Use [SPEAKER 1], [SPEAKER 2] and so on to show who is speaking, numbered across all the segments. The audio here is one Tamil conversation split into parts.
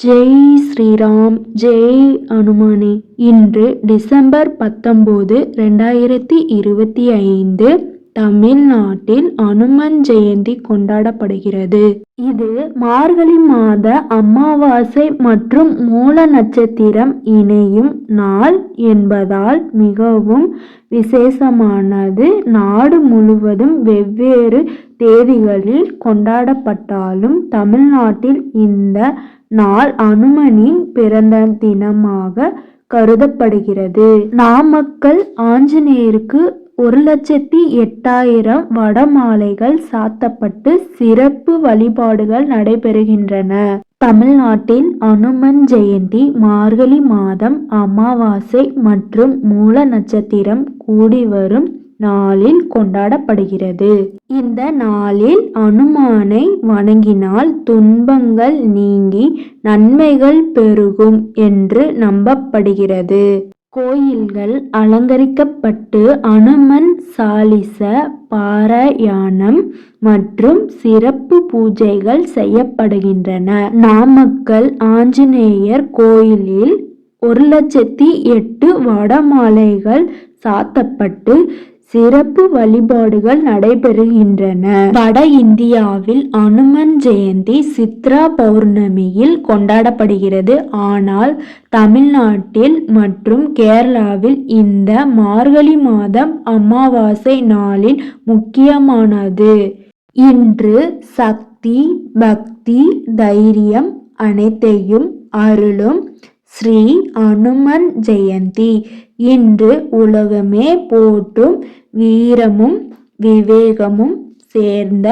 [SPEAKER 1] ஜெய் ஸ்ரீராம் ஜெய் அனுமானே. இன்று டிசம்பர் பத்தொம்போது ரெண்டாயிரத்தி இருபத்தி ஐந்து தமிழ்நாட்டில் அனுமன் ஜெயந்தி கொண்டாடப்படுகிறது. இது மார்கழி மாத அமாவாசை மற்றும் மூல நட்சத்திரம் இணையும் நாள் என்பதால் மிகவும் விசேஷமானது. நாடு முழுவதும் வெவ்வேறு தேதிகளில் கொண்டாடப்பட்டாலும் தமிழ்நாட்டில் இந்த நாள் அனுமனின் பிறந்த தினமாக கருதப்படுகிறது. நாமக்கல் ஆஞ்சநேயருக்கு ஒரு லட்சத்தி எட்டாயிரம் வடமாலைகள் சாத்தப்பட்டு சிறப்பு வழிபாடுகள் நடைபெறுகின்றன. தமிழ்நாட்டில் அனுமன் ஜெயந்தி மார்கழி மாதம் அமாவாசை மற்றும் மூல நட்சத்திரம் கூடி வரும் நாளில் கொண்டாடப்படுகிறது. இந்த நாளில் அனுமானை வணங்கினால் துன்பங்கள் நீங்கி நன்மைகள் பெருகும் என்று நம்பப்படுகிறது. கோயில்கள் அலங்கரிக்கப்பட்டு அனுமன் சாலிச பாராயணம் மற்றும் சிறப்பு பூஜைகள் செய்யப்படுகின்றன. நாமக்கல் ஆஞ்சநேயர் கோயிலில் ஒரு லட்சத்தி எட்டு வடமாலைகள் சாத்தப்பட்டு சிறப்பு வழிபாடுகள் நடைபெறுகின்றன. வட இந்தியாவில் அனுமன் ஜெயந்தி சித்ரா பௌர்ணமியில் கொண்டாடப்படுகிறது. ஆனால் தமிழ்நாட்டில் மற்றும் கேரளாவில் இந்த மார்கழி மாதம் அமாவாசை நாளில் முக்கியமானது. இன்று சக்தி பக்தி தைரியம் அனைத்தையும் அருளும் ஸ்ரீ அனுமன் ஜெயந்தி. இன்று உலகமே போற்றும் வீரமும் விவேகமும் சேர்ந்த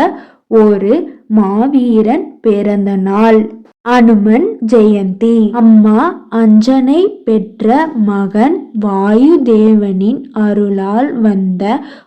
[SPEAKER 1] ஒரு மாவீரன் பிறந்த நாள். அனுமன் ஜெயந்தி. அம்மா அஞ்சனை பெற்ற மகன் வாயு தேவனின் அருளால் வந்த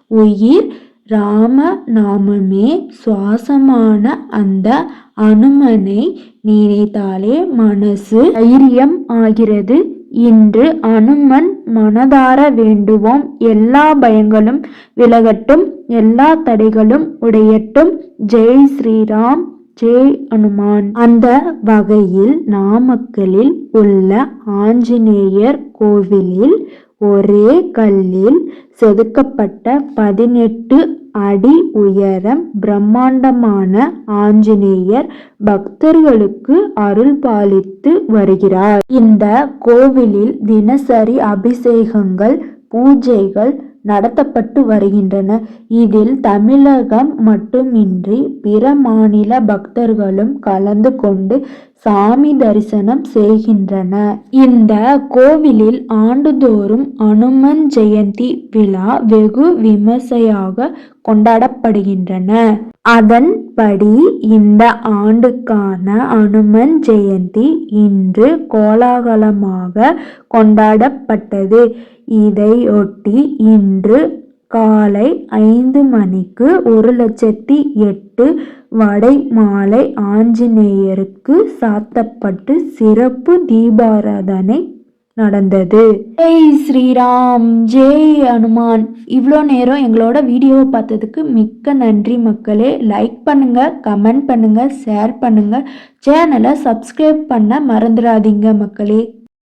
[SPEAKER 1] உயிர் ராம நாமமே சுவாசமான அந்த அனுமனை நினைத்தாலே மனசு தைரியம் ஆகிறது. இன்று அனுமன் மனதார வேண்டுவோம். எல்லா பயங்களும் விலகட்டும். எல்லா தடைகளும் உடையட்டும். ஜெய் ஸ்ரீராம். ஜெய் அனுமான். அந்த வகையில் நாமக்கலில் உள்ள ஆஞ்சநேயர் கோவிலில் ஒரே கல்லில் செதுக்கப்பட்ட பதினெட்டு அடி உயரம் பிரம்மாண்டமான ஆஞ்சநேயர் பக்தர்களுக்கு அருள் பாலித்து வருகிறார். இந்த கோவிலில் தினசரி அபிஷேகங்கள் பூஜைகள் நடத்தப்பட்டு வருகின்றன. இதில் தமிழகம் மட்டுமின்றி பிற மாநில பக்தர்களும் கலந்து கொண்டு சாமி தரிசனம் செய்கின்றன. இந்த கோவிலில் ஆண்டுதோறும் அனுமன் ஜெயந்தி விழா வெகு விமர்சையாக கொண்டாடப்படுகின்றன. அதன்படி இந்த ஆண்டுக்கான அனுமன் ஜெயந்தி இன்று கோலாகலமாக கொண்டாடப்பட்டது. இதையொட்டி இன்று காலை ஐந்து மணிக்கு ஒரு லட்சத்தி எட்டு வடை மாலை ஆஞ்சநேயருக்கு சாத்தப்பட்டு சிறப்பு தீபாராதனை நடந்தது. ஜெய் ஸ்ரீராம் ஜெய் அனுமான். இவ்வளோ நேரம் எங்களோட வீடியோவை பார்த்ததுக்கு மிக்க நன்றி மக்களே. லைக் பண்ணுங்க கமெண்ட் பண்ணுங்க ஷேர் பண்ணுங்க. சேனலை சப்ஸ்கிரைப் பண்ண மறந்துடாதீங்க மக்களே.